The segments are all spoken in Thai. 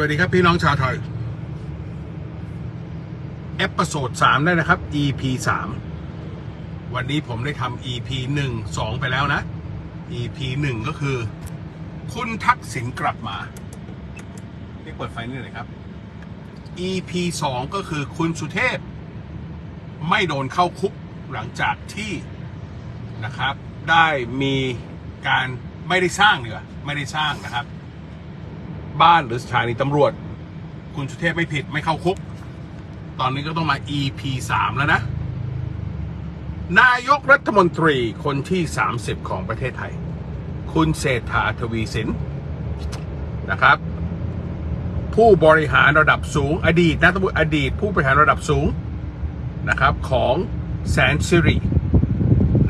วัสดีครับพี่น้องชาวไทย เอพิโซดสามได้นะครับ EP สามวันนี้ผมได้ทำ EP หนึ่งสองไปแล้วนะ EP หนึ่งก็คือ คุณทักษิณกลับมานี่เปิดไฟนี่หน่อยครับ EP สองก็คือคุณสุเทพ ไม่โดนเข้าคุกหลังจากที่นะครับ ได้มีการไม่ได้สร้างเนีกว่ยไม่ได้สร้างนะครับ บ้านหรือสถานีตำรวจ คุณสุเทพไม่ผิดไม่เข้าคุก ตอนนี้ก็ต้องมา EP 3แล้วนะ นายกรัฐมนตรีคนที่ 30 ของประเทศไทย คุณเศรษฐาทวีสินนะครับ ผู้บริหารระดับสูง อดีตนะตำรวจอดีต ผู้บริหารระดับสูงนะครับของแสนสิริ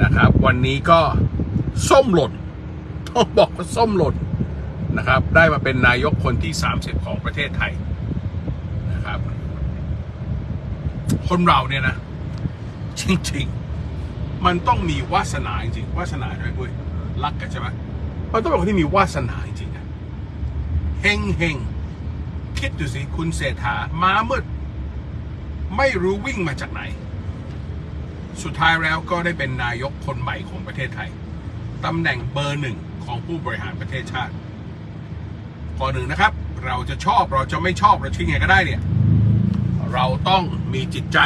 นะครับ วันนี้ก็ส้มหล่นต้องบอกว่าส้มหล่น นะครับได้มาเป็นนายกคนที่ 30 ของประเทศไทยนะครับ คนเราเนี่ยนะ จริง ๆ มันต้องมีวาสนาจริงวาสนาใช่ไหมปุ้ยรักกันใช่ไหมมันต้องเป็นคนที่มีวาสนาจริงๆนะเฮงเฮงคิดดูสิคุณเศรษฐามามืด ไม่รู้วิ่งมาจากไหน สุดท้ายแล้วก็ได้เป็นนายกคนใหม่ของประเทศไทยตำแหน่งเบอร์หนึ่งของผู้บริหารประเทศชาติ ก่อนหนึ่งนะครับ เราจะชอบเราจะไม่ชอบเราทิ้งไงก็ได้เนี่ย เราต้องมีจิตใจ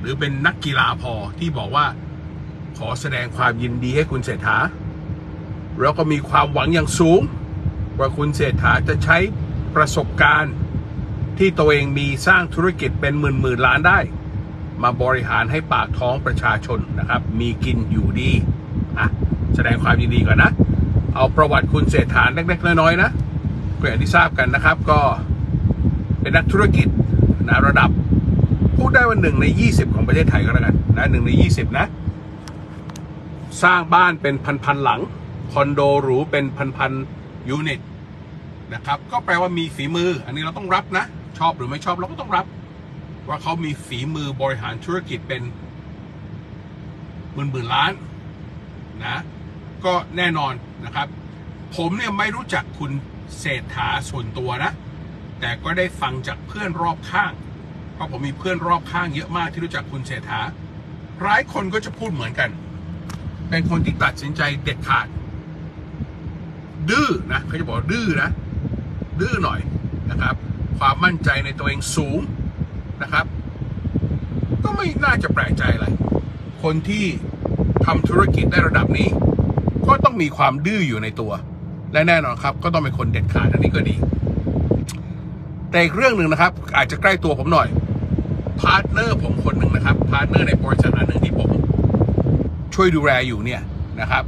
หรือเป็นนักกีฬาพอที่บอกว่า ขอแสดงความยินดีให้คุณเศรษฐาแล้วก็มีความหวังอย่างสูง ว่าคุณเศรษฐาจะใช้ประสบการณ์ที่ตัวเองมีสร้างธุรกิจเป็นหมื่นหมื่นล้านได้ มาบริหารให้ปากท้องประชาชนนะครับ มีกินอยู่ดีอะแสดงความยินดีก่อนนะ เอาประวัติคุณเศรษฐาเล็กๆน้อยๆนะ ก็อย่างที่ทราบกันนะครับ ก็เป็นนักธุรกิจนะระดับ พูดได้ว่าหนึ่งใน 20 ของประเทศไทยก็แล้วกันนะหนึ่งใน 20 นะ สร้างบ้านเป็นพันๆหลัง คอนโดหรูเป็นพันๆยูนิตนะครับ ก็แปลว่ามีฝีมือ อันนี้เราต้องรับนะ ชอบหรือไม่ชอบเราก็ต้องรับ ว่าเขามีฝีมือบริหารธุรกิจเป็นหมื่นหมื่นๆล้านนะ ก็แน่นอนนะครับ ผมเนี่ยไม่รู้จักคุณ เศรษฐาส่วนตัวนะ แต่ก็ได้ฟังจากเพื่อนรอบข้าง เพราะผมมีเพื่อนรอบข้างเยอะมากที่รู้จักคุณเศรษฐาหลายคนก็จะพูดเหมือนกัน เป็นคนที่ตัดสินใจเด็ดขาด ดื้อนะเขาจะบอกดื้อนะ ดื้อหน่อยนะครับ ความมั่นใจในตัวเองสูงนะครับ ก็ไม่น่าจะแปลกใจอะไร คนที่ทำธุรกิจได้ระดับนี้ ก็ต้องมีความดื้ออยู่ในตัว และแน่นอนครับ ก็ต้องเป็นคนเด็ดขาดอันนี้ก็ดี แต่อีกเรื่องหนึ่งนะครับ อาจจะใกล้ตัวผมหน่อยพาร์ทเนอร์ผมคนหนึ่งนะครับพาร์ทเนอร์ในบริษัทอันหนึ่งที่ผม ช่วยดูแลอยู่เนี่ยนะครับ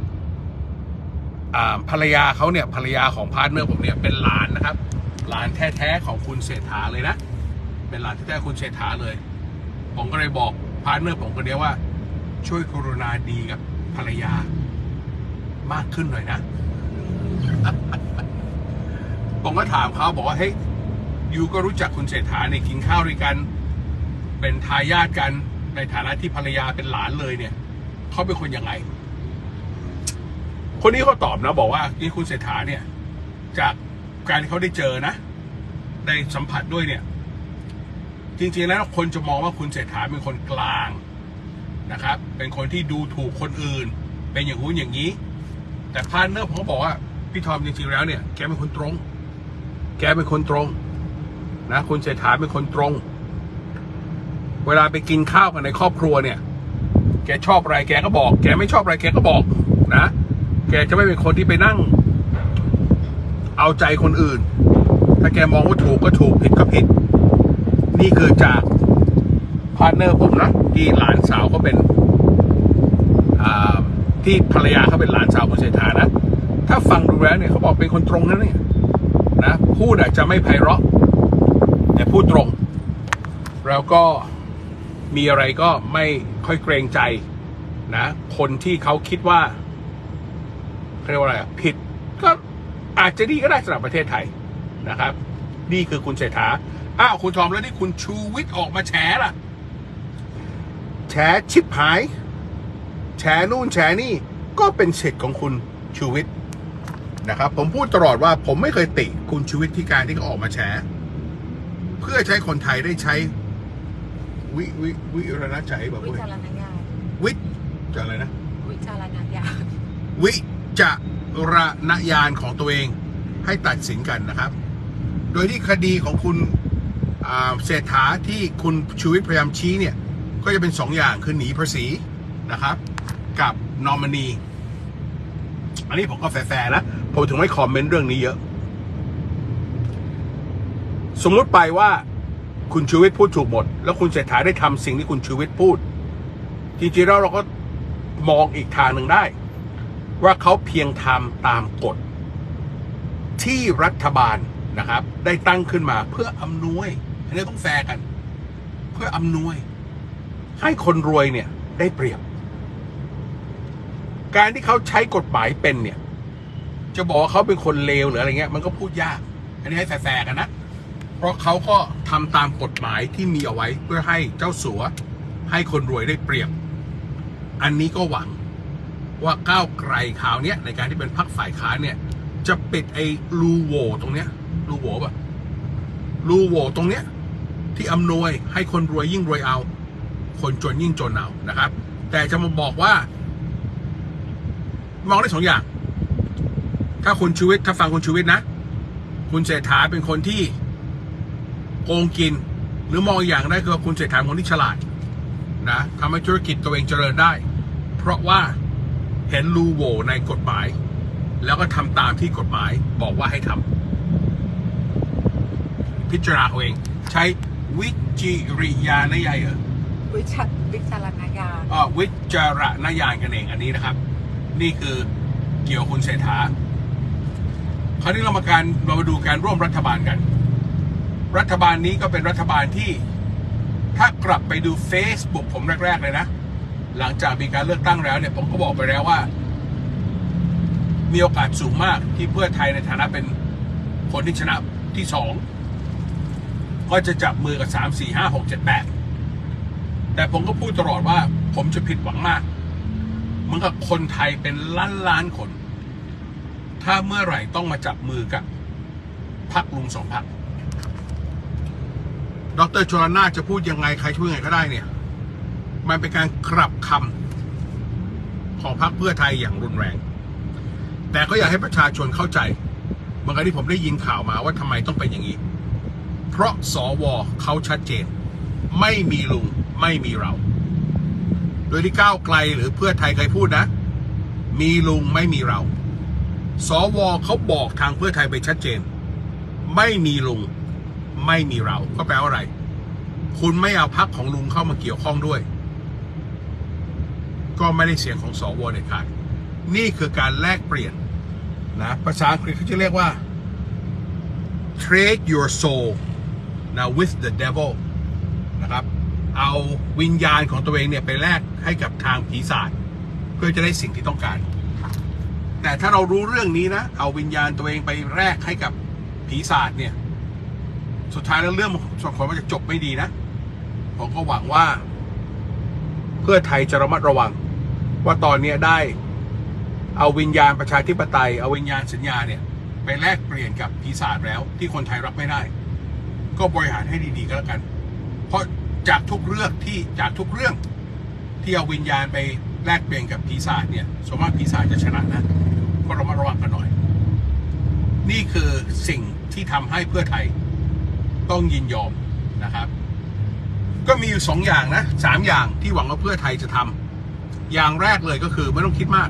ภรรยาเขาเนี่ยภรรยาของพาร์ทเนอร์ผมเนี่ยเป็นหลานนะครับ หลานแท้ๆของคุณเศรษฐาเลยนะเป็นหลานแท้ๆคุณเศรษฐาเลย ผมก็เลยบอกพาร์ทเนอร์ผมคนเดียวว่า ช่วยกรุณาดีกับภรรยามากขึ้นหน่อยนะ ผมก็ถามเขาบอกว่าเฮ้ยยูก็รู้จักคุณเศรษฐาในกินข้าวด้วยกัน เป็นทายาทกันในฐานะที่ภรรยาเป็นหลานเลยเนี่ยเขาเป็นคนยังไง คนนี้เขาตอบนะบอกว่านี่คุณเศรษฐาเนี่ย จากการที่เขาได้เจอนะได้สัมผัสด้วยเนี่ย จริงๆแล้วคนจะมองว่าคุณเศรษฐาเป็นคนกลางนะครับ เป็นคนที่ดูถูกคนอื่น เป็นอย่างนู้นอย่างนี้ แต่พาร์เนอร์ผมก็บอกว่า พี่ทอมจริงๆแล้วเนี่ยแกเป็นคนตรง แกเป็นคนตรง นะคุณเศรษฐาเป็นคนตรง เวลาไปกินข้าวกันในครอบครัวเนี่ย แกชอบอะไรแกก็บอก แกไม่ชอบอะไรแกก็บอก นะ แกจะไม่เป็นคนที่ไปนั่ง เอาใจคนอื่น ถ้าแกมองว่าถูกก็ถูกผิดก็ผิด นี่คือจากพาร์ทเนอร์ผมนะที่หลานสาวเขาเป็นที่ภรรยาเขาเป็นหลานสาวคุณเศรษฐานะ ถ้าฟังดูแล้วเนี่ยเขาบอกเป็นคนตรงนะเนี่ยนะพูดอาจจะไม่ไพเราะแต่พูดตรง แล้วก็มีอะไรก็ไม่ค่อยเกรงใจนะ คนที่เขาคิดว่าเรียกว่าอะไรผิดก็อาจจะดีก็ได้สำหรับประเทศไทยนะครับ นี่คือคุณเศรษฐาอ้าวคุณทอมแล้วที่คุณชูวิทย์ออกมาแฉล่ะ แฉชิบหาย แฉนู่นแฉนี่ก็เป็นสิทธิ์ของคุณชูวิทย์ นะครับ ผมพูดตลอดว่าผมไม่เคยติคุณชูวิทย์ที่การที่เขาออกมาแฉเพื่อใช้คนไทยได้ใช้ วิวิวิรณใจแบบวิว่าจารณญาณวิจะอะไรนะ วิจารณญาณวิจารณญาณของตัวเองให้ตัดสินกันนะครับ โดยที่คดีของคุณอ่าเศรษฐาที่คุณชูวิทย์พยายามชี้เนี่ย ก็จะเป็นสองอย่างคือหนีภาษีนะครับ กับนอมินี อันนี้ผมก็แฟร์นะผมถึงไม่คอมเมนต์เรื่องนี้เยอะ สมมุติไปว่าคุณชูวิทย์พูดถูกหมด แล้วคุณเศรษฐาได้ทำสิ่งที่คุณชูวิทย์พูด จริงๆแล้วเราก็มองอีกทางหนึ่งได้ ว่าเขาเพียงทำตามกฎ ที่รัฐบาลนะครับ ได้ตั้งขึ้นมาเพื่ออำนวย อันนี้ต้องแฟร์กัน เพื่ออำนวย ให้คนรวยเนี่ยได้เปรียบ การที่เขาใช้กฎหมายเป็นเนี่ย จะบอกว่าเขาเป็นคนเลวหรืออะไรเงี้ย มันก็พูดยาก อันนี้ให้แฟร์ๆกันนะ เพราะเขาก็ทำตามกฎหมายที่มีเอาไว้เพื่อให้เจ้าสัว ให้คนรวยได้เปรียบ อันนี้ก็หวังว่าก้าวไกลคราวเนี้ยในการที่เป็นพรรคฝ่ายค้านเนี่ย จะปิดไอ้รูโหวตรงเนี้ยรูโหวป่ะรูโหวตรงเนี้ย ที่อำนวยให้คนรวยยิ่งรวยเอา คนจนยิ่งจนเอานะครับ แต่จะมาบอกว่า มองได้สองอย่าง ถ้าคุณชูวิทย์ถ้าฟังคุณชูวิทย์นะ คุณเศรษฐาเป็นคนที่โกงกิน หรือมองอีกอย่างได้คือว่าคุณเศรษฐาเป็นคนที่ฉลาดนะทำให้ธุรกิจตัวเองเจริญได้ เพราะว่าเห็นรูโหวในกฎหมาย แล้วก็ทำตามที่กฎหมายบอกว่าให้ทำพิจารณาเอาเองใช้วิจิริยานญาณเหรอวิจารวิจารณญาณอ่าวิจารณญาณกันเองอันนี้นะครับ นี่คือเกี่ยวคุณเศรษฐา คราวนี้เรามาการเรามาดูการร่วมรัฐบาลกัน รัฐบาลนี้ก็เป็นรัฐบาลที่ถ้ากลับไปดู Facebook ผมแรก ๆ เลยนะ หลังจากมีการเลือกตั้งแล้วเนี่ยผมก็บอกไปแล้วว่า มีโอกาสสูงมากที่เพื่อไทยในฐานะเป็นคนที่ชนะที่สองก็จะจับมือกับสามสี่ห้าหกเจ็ดแปดแต่ผมก็พูดตลอดว่าผมจะผิดหวังมาก เหมือนกับคนไทยเป็นล้านล้านคน ถ้าเมื่อไหร่ต้องมาจับมือกับพักลุงสองพักดรชลนาจะพูดยังไงใครช่วยยังไงก็ได้เนี่ย มันเป็นการกลับคำของพรรคเพื่อไทยอย่างรุนแรง แต่ก็อยากให้ประชาชนเข้าใจเมื่อกี้ที่ผมได้ยินข่าวมาว่าทำไมต้องเป็นอย่างนี้ เพราะสวเขาชัดเจน ไม่มีลุงไม่มีเรา โดยที่ก้าวไกลหรือเพื่อไทยเคยพูดนะ มีลุงไม่มีเรา สวเขาบอกทางเพื่อไทยไปชัดเจน ไม่มีลุงไม่มีเรา ก็แปลว่าอะไร คุณไม่เอาพักของลุงเข้ามาเกี่ยวข้องด้วย ก็ไม่ได้เสียงของสวเด็ดขาดนี่คือการแลกเปลี่ยนนะภาษาอังกฤษเขาจะเรียกว่า trade your soul นะ with the devil นะครับ เอาวิญญาณของตัวเองเนี่ยไปแลกให้กับทางผีศาจเพื่อจะได้สิ่งที่ต้องการ แต่ถ้าเรารู้เรื่องนี้นะเอาวิญญาณตัวเองไปแลกให้กับผีศาจเนี่ย สุดท้ายแล้วเรื่องสองคนมันจะจบไม่ดีนะผมก็หวังว่า เพื่อไทยจะระมัดระวัง ว่าตอนนี้ได้ เอาวิญญาณประชาธิปไตยเอาวิญญาณสัญญาเนี่ย ไปแลกเปลี่ยนกับปีศาจแล้ว ที่คนไทยรับไม่ได้ ก็บริหารให้ดีๆก็แล้วกัน เพราะ จากทุกเรื่องที่จากทุกเรื่องที่เอาวิญญาณไปแลกเปลี่ยนกับปีศาจเนี่ยส่วนมากปีศาจจะชนะนะก็ระมัดระวังกันหน่อย นี่คือสิ่งที่ทำให้เพื่อไทย ต้องยินยอมนะครับ ก็มีอยู่สองอย่างนะสามอย่างที่หวังว่าเพื่อไทยจะทำอย่างแรกเลยก็คือไม่ต้องคิดมาก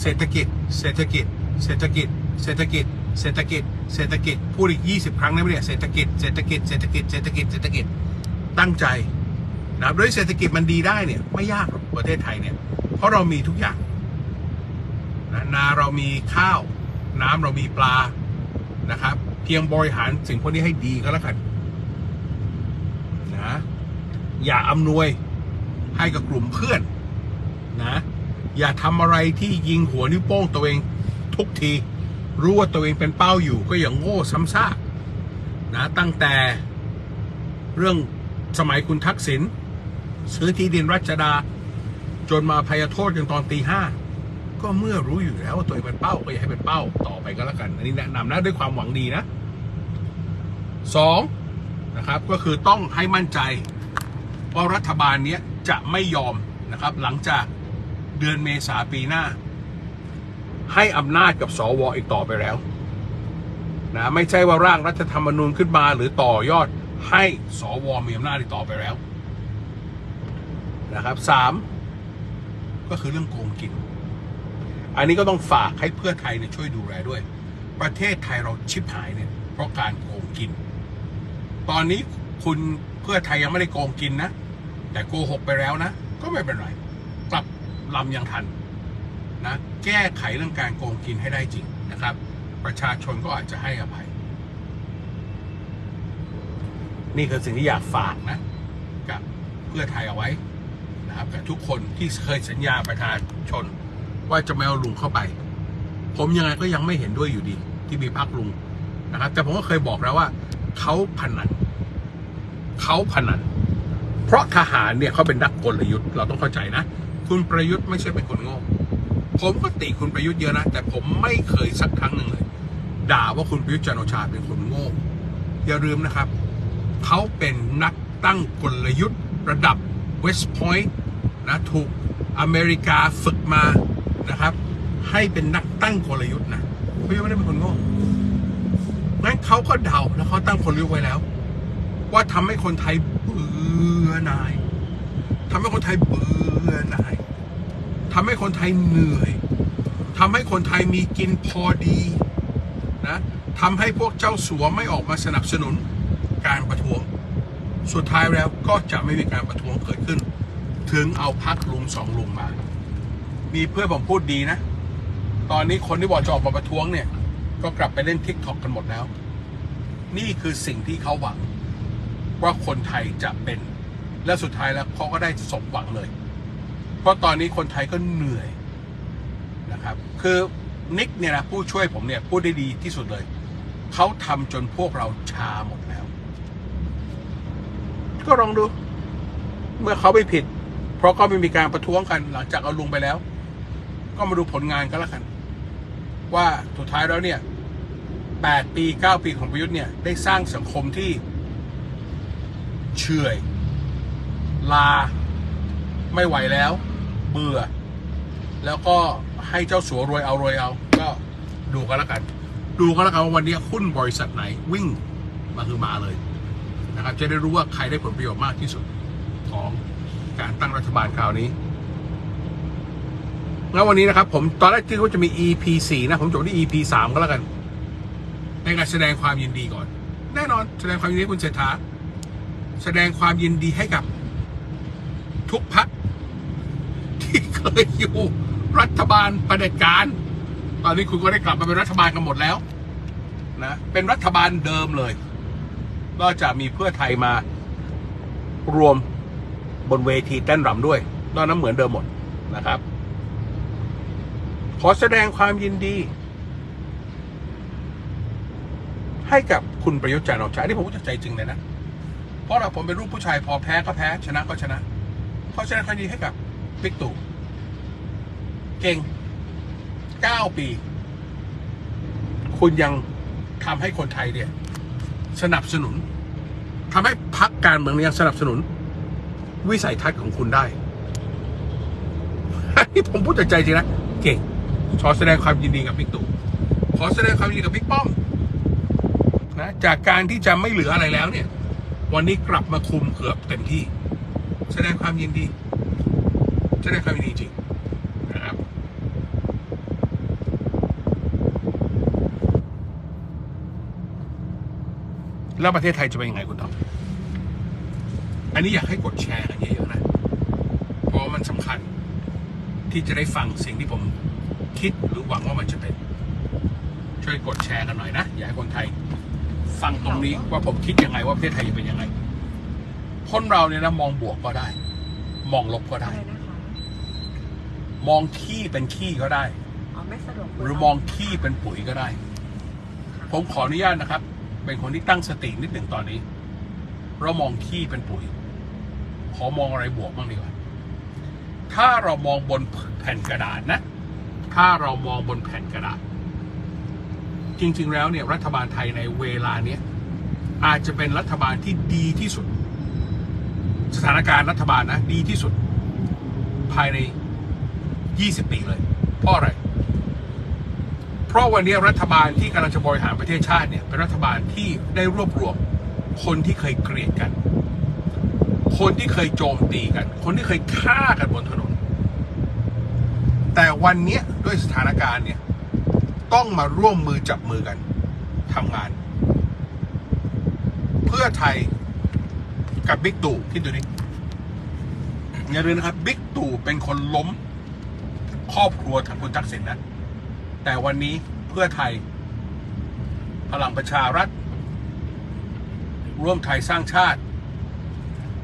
เศรษฐกิจ เศรษฐกิจ เศรษฐกิจ เศรษฐกิจ เศรษฐกิจ เศรษฐกิจพูดอีก 20 ครั้งได้ไหมเนี่ยเศรษฐกิจ เศรษฐกิจ เศรษฐกิจ เศรษฐกิจ เศรษฐกิจ ตั้งใจนะครับด้วยเศรษฐกิจมันดีได้เนี่ยไม่ยากหรอกประเทศไทยเนี่ย เพราะเรามีทุกอย่างนะนาเรามีข้าว น้ำเรามีปลานะครับ เพียงบริหารสิ่งพวกนี้ให้ดีก็แล้วกันนะอย่าอำนวยให้กับกลุ่มเพื่อนนะอย่าทำอะไรที่ยิงหัวนิ้วโป้งตัวเองทุกทีรู้ว่าตัวเองเป็นเป้าอยู่ก็อย่างโง่ซ้ำซากนะตั้งแต่เรื่อง สมัยคุณทักษิณซื้อที่ดินรัชดา จนมาพยโทษกันตอนตีห้าก็เมื่อรู้อยู่แล้วว่าตัวเองเป็นเป้าก็อย่าให้เป็นเป้าต่อไปก็แล้วกัน อันนี้แนะนำนะด้วยความหวังดีนะสองนนะครับก็คือต้องให้มั่นใจว่ารัฐบาลเนี้ยจะไม่ยอมนะครับ หลังจากเดือนเมษาปีหน้า ให้อำนาจกับสวอีกต่อไปแล้วนะไม่ใช่ว่าร่างรัฐธรรมนูญขึ้นมาหรือต่อยอด ให้สวมีอำนาจอีกต่อไปแล้วนะครับสามก็คือเรื่องโกงกิน อันนี้ก็ต้องฝากให้เพื่อไทยเนี่ยช่วยดูแลด้วย ประเทศไทยเราชิบหายเนี่ย เพราะการโกงกิน ตอนนี้คุณเพื่อไทยยังไม่ได้โกงกินนะ แต่โกหกไปแล้วนะ ก็ไม่เป็นไร กลับลำยังทันนะ แก้ไขเรื่องการโกงกินให้ได้จริงนะครับ ประชาชนก็อาจจะให้อภัย นี่คือสิ่งที่อยากฝากนะ กับเพื่อไทยเอาไว้นะครับกับทุกคนที่เคยสัญญาประชาชน ว่าจะไม่เอาลุงเข้าไป ผมยังไงก็ยังไม่เห็นด้วยอยู่ดี ที่มีพักลุงนะครับ แต่ผมก็เคยบอกแล้วว่าเขาพนันเขาพนัน เพราะทหารเนี่ยเขาเป็นนักกลยุทธ์เราต้องเข้าใจนะ คุณประยุทธ์ไม่ใช่เป็นคนโง่ผมก็ติคุณประยุทธ์เยอะนะ แต่ผมไม่เคยสักครั้งหนึ่งเลย ด่าว่าคุณประยุทธ์จันโอชาเป็นคนโง่อย่าลืมนะครับ เขาเป็นนักตั้งกลยุทธ์ระดับ West Point นะถูกอเมริกาฝึกมานะครับ ให้เป็นนักตั้งกลยุทธ์นะเขายังไม่ได้เป็นคนโง่งั้นเขาก็เดาแล้วเขาตั้งกลยุทธ์ไว้แล้ว ว่าทำให้คนไทยเบื่อหน่ายทำให้คนไทยเบื่อหน่ายทำให้คนไทยเหนื่อยทำให้คนไทยมีกินพอดีนะทำให้พวกเจ้าสัวไม่ออกมาสนับสนุน การประท้วง สุดท้ายแล้วก็จะไม่มีการประท้วงเกิดขึ้น ถึงเอาพักลุงสองลุงมา มีเพื่อนผมพูดดีนะ ตอนนี้คนที่บอกจะออกมาประท้วงเนี่ย ก็กลับไปเล่นทิก t อกกันหมดแล้ว นี่คือสิ่งที่เขาหวัง ว่าคนไทยจะเป็น และสุดท้ายแล้วเขาก็ได้สมหวังเลย เพราะตอนนี้คนไทยก็เหนื่อยนะครับ คือนิกเนี่ยนะผู้ช่วยผมเนี่ยพูดได้ดีที่สุดเลย เขาทำจนพวกเราชาหมดแล้ว ก็ลองดู เมื่อเขาไม่ผิด เพราะก็ไม่มีการประท้วงกัน หลังจากเอาลุงไปแล้ว ก็มาดูผลงานกันแล้วกัน ว่าสุดท้ายแล้วเนี่ยแปดปีเก้าปีของประยุทธ์เนี่ยได้สร้างสังคมที่เฉื่อยลา ไม่ไหวแล้ว เบื่อ แล้วก็ให้เจ้าสัวรวยเอารวยเอา ก็ดูกันแล้วกัน ดูกันแล้วกันว่าวันนี้หุ้นบริษัทไหนวิ่งมาคือมาเลย นะครับจะได้รู้ว่าใครได้ผลประโยชน์มากที่สุดของการตั้งรัฐบาลคราวนี้แล้ววันนี้นะครับ ผมตอนแรกคิดว่าจะมี EP 4นะ ผมจบที่ EP 3 ก็แล้วกันในการแสดงความยินดีก่อน แน่นอนแสดงความยินดีคุณเศรษฐาแสดงความยินดีให้กับ ทุกพักที่เคยอยู่รัฐบาลประเด็จการ ตอนนี้คุณก็ได้กลับมาเป็นรัฐบาลกันหมดแล้วนะเป็นรัฐบาลเดิมเลย ก็จะมีเพื่อไทยมารวมบนเวทีเต้นรำด้วยนอกนั้นเหมือนเดิมหมดนะครับ ขอแสดงความยินดี ให้กับคุณประยุทธ์จันทร์โอชาที่ผมจากใจจริงเลยนะ เพราะเราผมเป็นรูปผู้ชายพอแพ้ก็แพ้ ชนะก็ชนะขอแสดงความยินดีให้กับบิ๊กตู่เก่งเก้าปี คุณยังทำให้คนไทยเนี่ย สนับสนุนทำให้พักการเมืองเนี้สนับสนุน วิสัยทัศน์ของคุณได้อันนี้ผมพูดจากใจจริงนะเก่งขอแสดงความยินดีกับบิ๊กตู่ขอแสดงความยินดีกับบิ๊กป้อมนะจากการที่จะไม่เหลืออะไรแล้วเนี่ย วันนี้กลับมาคุมเกือบเต็มที่ แสดงความยินดี แสดงความยินดีจริงนะครับ แล้วประเทศไทยจะเป็นยังไงคุณทอมอันนี้อยากให้กดแชร์กันเยอะๆนะ เพราะว่ามันสำคัญที่จะได้ฟังสิ่งที่ผมคิดหรือหวังว่ามันจะเป็น ช่วยกดแชร์กันหน่อยนะ อยากให้คนไทย ฟังตรงนี้ว่าผมคิดยังไงว่าประเทศไทยจะเป็นยังไงคนเราเนี่ยนะมองบวกก็ได้ มองลบก็อะได้ไรนะคะมองขี้เป็นขี้ก็ได้อ๋อไม่สะดวกหรือมองขี้เป็นปุ๋ยก็ได้ ผมขออนุญาตนะครับ เป็นคนที่ตั้งสตินิดหนึ่งตอนนี้เรามองขี้เป็นปุ๋ย ขอมองอะไรบวกบ้างดีกว่า ถ้าเรามองบนแผ่นกระดาษนะ ถ้าเรามองบนแผ่นกระดาษ จริง ๆ แล้วเนี่ยรัฐบาลไทยในเวลาเนี้ยอาจจะเป็นรัฐบาลที่ดีที่สุด สถานการณ์รัฐบาลนะ ดีที่สุด ภายใน 20 ปีเลย เพราะอะไร เพราะวันนี้รัฐบาลที่กำลังจะบริหารประเทศชาติเนี่ยเป็นรัฐบาลที่ได้รวบรวมคนที่เคยเกลียดกัน คนที่เคยโจมตีกัน คนที่เคยฆ่ากันบนถนน แต่วันนี้ด้วยสถานการณ์เนี่ยต้องมาร่วมมือจับมือกันทำงาน เพื่อไทยกับบิ๊กตู่คิดดูดิอย่าลืมนะครับบิ๊กตู่เป็นคนล้มครอบครัวทางคุณทักษิณนะ แต่วันนี้เพื่อไทย พลังประชารัฐ ร่วมไทยสร้างชาติ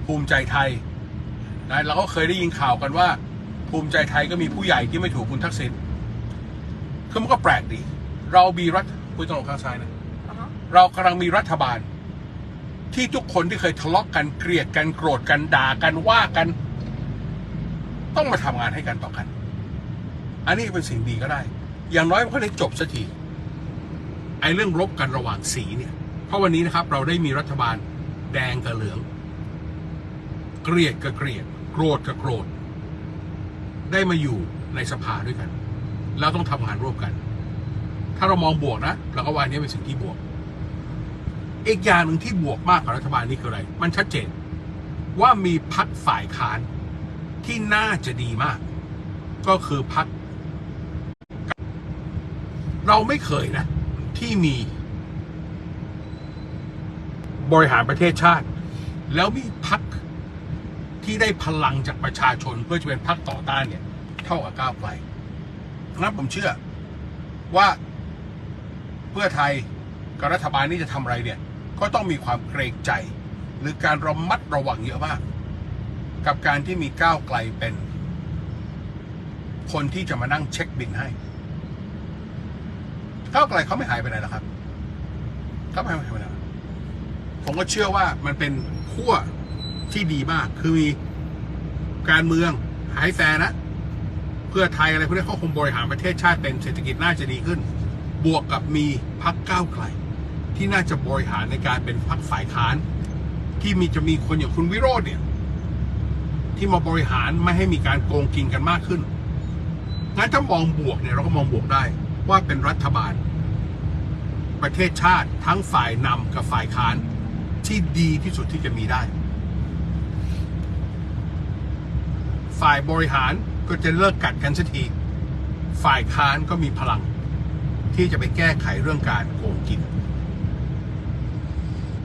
ภูมิใจไทยนะเราก็เคยได้ยินข่าวกันว่า ภูมิใจไทยก็มีผู้ใหญ่ที่ไม่ถูกคุณทักษิณคือมันก็แปลกดี เรามีรัฐคุยตรงข้างซ้ายนะอ่าฮะเรากำลังมีรัฐบาล ที่ทุกคนที่เคยทะเลาะกันเกลียดกันโกรธกันด่ากันว่ากัน ต้องมาทำงานให้กันต่อกัน อันนี้เป็นสิ่งดีก็ได้ อย่างน้อยมันก็ได้จบสักทีไอ้เรื่องรบกันระหว่างสีเนี่ย เพราะวันนี้นะครับ เราได้มีรัฐบาลแดงกับเหลือง เกลียดกับเกลียด โกรธกับโกรธ ได้มาอยู่ในสภาด้วยกัน แล้วต้องทำงานร่วมกัน ถ้าเรามองบวกนะเราก็ว่าอันนี้เป็นสิ่งที่บวก อีกอย่างหนึ่งที่บวกมากกว่ารัฐบาลนี่คืออะไร มันชัดเจน ว่ามีพักฝ่ายค้านที่น่าจะดีมาก ก็คือพัก เราไม่เคยนะ ที่มี บริหารประเทศชาติ แล้วมีพักที่ได้พลังจากประชาชนเพื่อจะเป็นพักต่อต้านเนี่ย เท่ากับก้าวไกลนั้นผมเชื่อว่าเพื่อไทยกับรัฐบาลนี้จะทำอะไรเนี่ย ก็ต้องมีความเกรงใจ หรือการระมัดระวังเยอะมาก กับการที่มีก้าวไกลเป็น คนที่จะมานั่งเช็คบินให้ ก้าวไกลเขาไม่หายไปไหนหรอกครับเขาไม่หายไปไหนผมก็เชื่อว่ามันเป็นขั้วที่ดีมาก คือมีการเมืองหายแฟร์นะ เพื่อไทยอะไรพวกนี้เขาคงบริหารประเทศชาติเป็นเศรษฐกิจน่าจะดีขึ้น บวกกับมีพักก้าวไกล ที่น่าจะบริหารในการเป็นพักฝ่ายค้าน ที่มีจะมีคนอย่างคุณวิโรจน์เนี่ย ที่มาบริหารไม่ให้มีการโกงกินกันมากขึ้นงั้นถ้ามองบวกเนี่ยเราก็มองบวกได้ ว่าเป็นรัฐบาล ประเทศชาติทั้งฝ่ายนำกับฝ่ายค้านที่ดีที่สุดที่จะมีได้ ฝ่ายบริหารก็จะเลิกกัดกันสักที ฝ่ายค้านก็มีพลัง ที่จะไปแก้ไขเรื่องการโกงกิน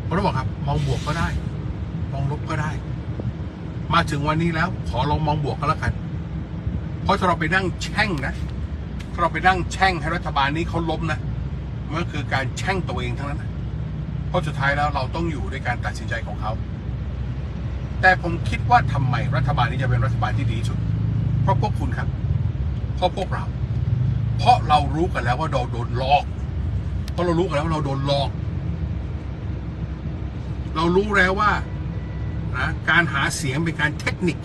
ผมบอกครับ มองบวกก็ได้ มองลบก็ได้ มาถึงวันนี้แล้ว ขอลองมองบวกก็แล้วกัน เพราะถ้าเราไปนั่งแช่งนะ ถ้าเราไปนั่งแช่งให้รัฐบาลนี้เขาล้มนะมันก็คือการแช่งตัวเองทั้งนั้นนะเพราะสุดท้ายแล้วเราต้องอยู่ด้วยการตัดสินใจของเขา แต่ผมคิดว่าทำไมรัฐบาลนี้จะเป็นรัฐบาลที่ดีที่สุด เพราะพวกคุณครับ เพราะพวกเรา เพราะเรารู้กันแล้วว่าเราโดนหลอก เพราะเรารู้กันแล้วว่าเราโดนหลอก เรารู้แล้วว่านะการหาเสียงเป็นการเทคนิค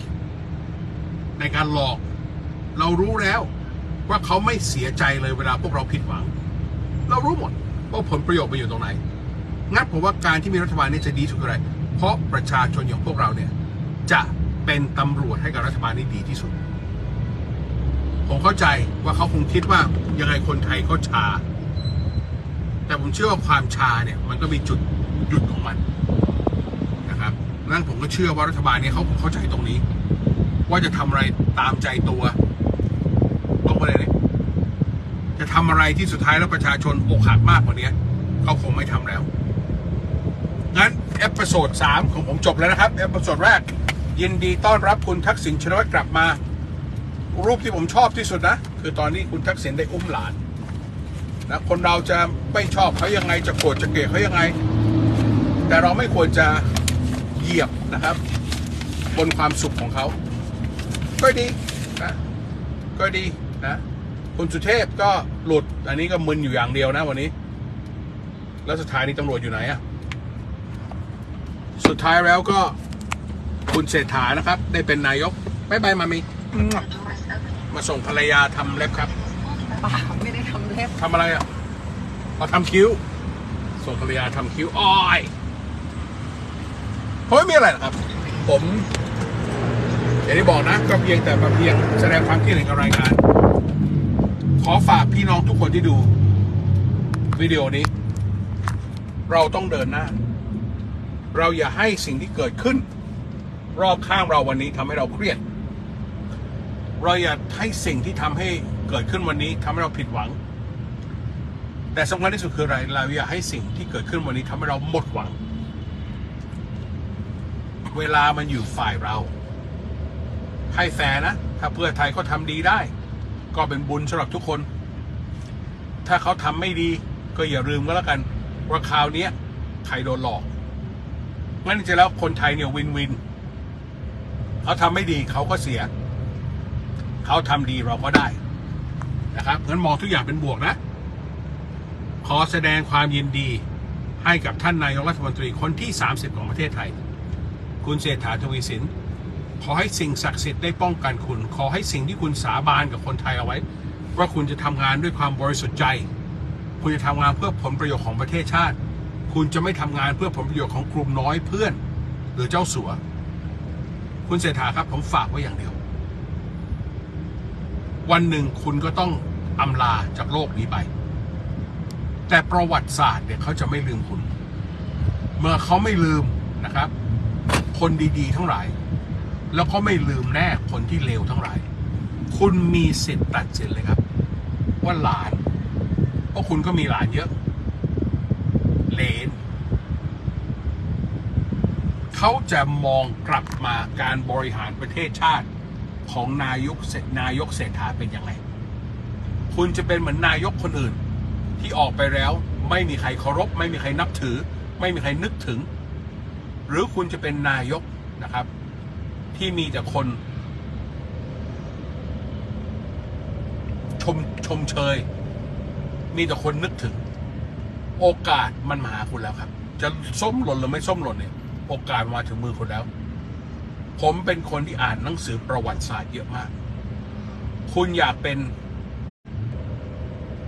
ในการหลอก เรารู้แล้ว ว่าเขาไม่เสียใจเลยเวลาพวกเราผิดหวัง เรารู้หมดว่าผลประโยชน์มันอยู่ตรงไหน งั้นผมว่าการที่มีรัฐบาลนี้จะดีสุดออะไร เพราะประชาชนอย่างพวกเราเนี่ยจะเป็นตำรวจให้กับรัฐบาลนี้ดีที่สุด ผมเข้าใจว่าเขาคงคิดว่ายังไงคนไทยก็ชา แต่ผมเชื่อว่าความชาเนี่ยมันก็มีจุดหยุดของมันนะครับนั่นผมก็เชื่อว่ารัฐบาลนี้เขาเข้าใจตรงนี้ ว่าจะทำอะไรตามใจตัวตรงไปเลยเนี่ย จะทำอะไรที่สุดท้ายแล้วประชาชนอกหักมากกว่านี้เขาคงไม่ทำแล้ว งั้นเอพิโซด3ของผมจบแล้วนะครับเอพิโซดแรก ยินดีต้อนรับคุณทักษิณชินวัตรกลับมา รูปที่ผมชอบที่สุดนะ คือตอนนี้คุณทักษิณได้อุ้มหลานนะคนเราจะไม่ชอบเขายังไงจะโกรธจะเกลียดเขายังไง แต่เราไม่ควรจะเหยียบนะครับ บนความสุขของเขา ก็ดีนะก็ดีนะ คุณสุเทพก็หลุด อันนี้ก็มึนอยู่อย่างเดียวนะวันนี้ แล้วสถานีตำรวจอยู่ไหนอะสุดท้ายแล้วก็คุณเศรษฐานะครับ ได้เป็นนายกบายบายมามีมาส่งภรรยาทำเล็บครับเปล่าไม่ได้ทำเล็บทำอะไรอะมาทำคิ้ว ส่งภรรยาทำคิ้วอ้อยเพราะไม่มีอะไรหรอกครับ ผมอย่างที่บอกนะ ก็เพียงแต่มาเพียงแสดงความคิดเห็นกับรายงาน ขอฝากพี่น้องทุกคนที่ดู วิดีโอนี้ เราต้องเดินหน้า เราอย่าให้สิ่งที่เกิดขึ้น รอบข้างเราวันนี้ทำให้เราเครียด เราอย่าให้สิ่งที่ทำให้เกิดขึ้นวันนี้ทำให้เราผิดหวัง แต่สำคัญที่สุดคืออะไร เราอย่าให้สิ่งที่เกิดขึ้นวันนี้ทำให้เราหมดหวัง เวลามันอยู่ฝ่ายเรา ให้แฟร์นะ ถ้าเพื่อไทยเขาทำดีได้ ก็เป็นบุญสำหรับทุกคน ถ้าเขาทำไม่ดีก็อย่าลืมก็แล้วกัน ว่าคราวนี้ใครโดนหลอกงั้นจริงแล้วคนไทยเนี่ยวินวิน เขาทำไม่ดีเขาก็เสีย เขาทำดีเราก็ได้นะครับงั้นมองทุกอย่างเป็นบวกนะ ขอแสดงความยินดีให้กับท่านนายกรัฐมนตรีคนที่ 30 ของประเทศไทย คุณเศรษฐาทวีสิน ขอให้สิ่งศักดิ์สิทธิ์ได้ป้องกันคุณ ขอให้สิ่งที่คุณสาบานกับคนไทยเอาไว้ ว่าคุณจะทำงานด้วยความบริสุทธิ์ใจ คุณจะทำงานเพื่อผลประโยชน์ของประเทศชาติ คุณจะไม่ทำงานเพื่อผลประโยชน์ของกลุ่มน้อยเพื่อน หรือเจ้าสัว คุณเศรษฐาครับผมฝากไว้อย่างเดียว วันหนึ่งคุณก็ต้องอำลาจากโลกนี้ไป แต่ประวัติศาสตร์เนี่ยเขาจะไม่ลืมคุณ เมื่อเขาไม่ลืมนะครับ คนดีๆ ทั้งหลาย แล้วก็ไม่ลืมแน่คนที่เลวทั้งหลาย คุณมีสิทธิ์ตัดสินเลยครับ ว่าหลาน เพราะคุณก็มีหลานเยอะ เลน เขาจะมองกลับมาการบริหารประเทศชาติของนายกเศนายกเศรษฐาเป็นยังไงคุณจะเป็นเหมือนนายกคนอื่น ที่ออกไปแล้วไม่มีใครเคารพ ไม่มีใครนับถือ ไม่มีใครนึกถึง หรือคุณจะเป็นนายกนะครับ ที่มีแต่คน ชมชมเชย มีแต่คนนึกถึง โอกาสมันมาหาคุณแล้วครับ จะส้มหล่นหรือไม่ส้มหล่นเนี่ย โอกาสมาถึงมือคุณแล้ว ผมเป็นคนที่อ่านหนังสือประวัติศาสตร์เยอะมาก คุณอยากเป็น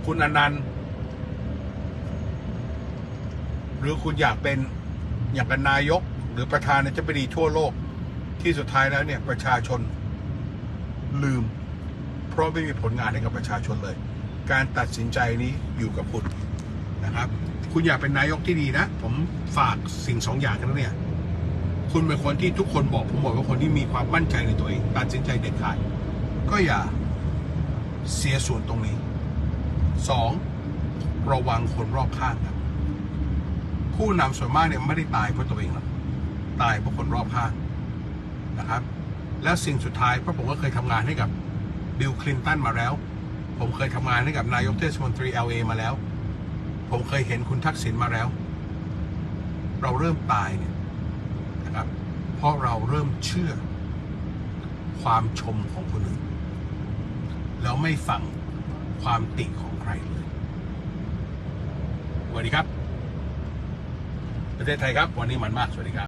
คุณอนันต์หรือคุณอยากเป็นอย่างเป็นนายก หรือประธานาธิบดีทั่วโลก ที่สุดท้ายแล้วเนี่ยประชาชนลืม เพราะไม่มีผลงานให้กับประชาชนเลย การตัดสินใจนี้อยู่กับคุณนะครับ คุณอยากเป็นนายกที่ดีนะ ผมฝากสิ่งสองอย่างนั้นเนี่ย คุณเป็นคนที่ทุกคนบอกผมบอกว่าคนที่มีความมั่นใจในตัวเอง ตัดสินใจเด็ดขาดก็อย่าเสียส่วนตรงนี้สองระวังคนรอบข้างครับผู้นำส่วนมากเนี่ยไม่ได้ตายเพราะตัวเองหรอกตายเพราะคนรอบข้าง นะครับ แล้วสิ่งสุดท้ายเพราะผมก็เคยทำงานให้กับบิลคลินตันมาแล้ว ผมเคยทำงานให้กับนายกเทศมนตรี LA มาแล้ว ผมเคยเห็นคุณทักษิณมาแล้ว เราเริ่มตายเนี่ยนะครับ เพราะเราเริ่มเชื่อ ความชมของคนอื่นแล้วไม่ฟังความติของใครเลยสวัสดีครับ ประเทศไทยครับ วันนี้มันมาก สวัสดีครับ